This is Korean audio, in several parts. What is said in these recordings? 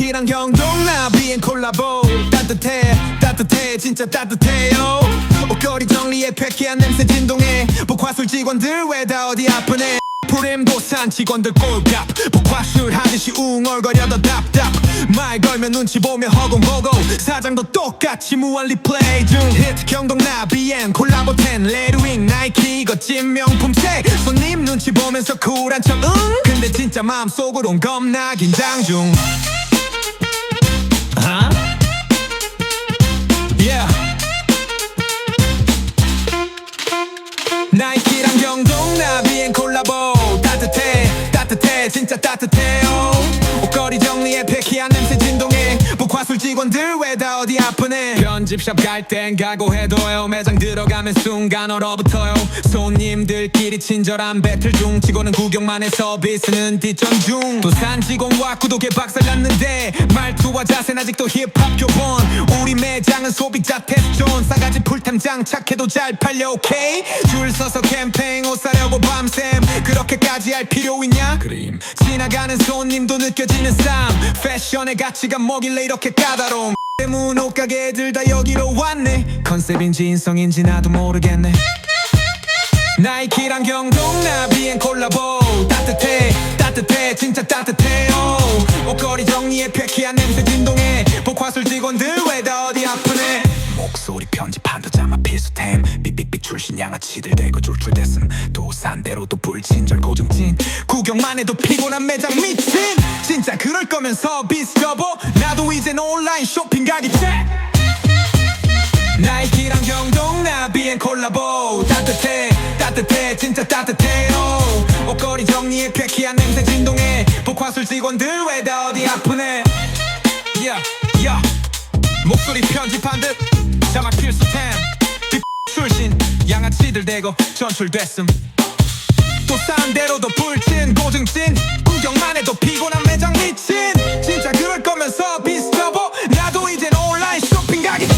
나이키랑 경동나비엔 콜라보. 따뜻해 따뜻해 진짜 따뜻해요. 옷걸이 정리해 패키한 냄새 진동해. 복화술 직원들 왜 다 어디 아프네? 프렘도산 직원들 꼴값. 복화술 하듯이 웅얼거려도 답답. 말 걸면 눈치 보며 허공보고. 사장도 똑같이 무한 리플레이 중. 히트 경동나비엔 콜라보 10 레드윙 나이키 이거 찐명품색 손님 눈치 보면서 쿨한 척 응? 근데 진짜 마음속으론 겁나 긴장 중 직원들 왜 다 어디 아프네 편집샵 갈 땐 각오해둬요. 매장 들어가면 순간 얼어붙어요. 손님들끼리 친절한 배틀 중 직원은 구경만 해 서비스는 뒷전 중. 도산 직원과 구독에 박살났는데 말투와 자세는 아직도 힙합 교본. 우리 매장은 소비자 테스트존 싸가지 풀템 장착해도 잘 팔려 오케이? 줄 서서 캠페인 옷 사려고 밤샘 그렇게까지 할 필요 있냐? 그림. 지나가는 손님도 느껴지는 삶 패션의 가치가 뭐길래 이렇게 까다로움. 때문 옷가게들 다 여기로 왔네. 컨셉인지 인성인지 나도 모르겠네. 나이키랑 경동나 비엔 콜라보. 따뜻해 따뜻해 진짜 따뜻해요. 옷걸이 정리해 패키한 냄새 진동해. 복화술 직원들 왜 다 어디 아프네? 목소리 편집 필수템. 삑삑삑 출신 양아치들 대거 줄줄댔음 도산대로도 불친절 고정진. 구경만 해도 피곤한 매장 미친. 진짜 그럴 거면 서 비스 접어 나도 이젠 온라인 쇼핑 가기 책 나이키랑 경동나 비엔 콜라보. 따뜻해 따뜻해 진짜 따뜻해요 옷걸이 정리해 패키한 냄새 진동해. 복화술 직원들 왜 다 어디 아프네. Yeah, yeah. 목소리 편집한 듯. 자막 필수템 들 대고 전출됐음. 또싼 대로도 불친 고증진 구경만 해도 피곤한 매장 미친. 진짜 그럴 거면 서 비스 접어 나도 이젠 온라인 쇼핑 가기 책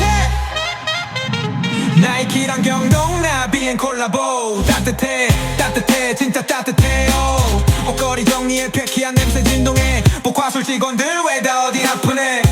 나이키랑 경동나 비엔 콜라보. 따뜻해 따뜻해 진짜 따뜻해요. 옷걸이 정리해 패키한 냄새 진동해. 복화술 직원들 왜 다 어디 아프네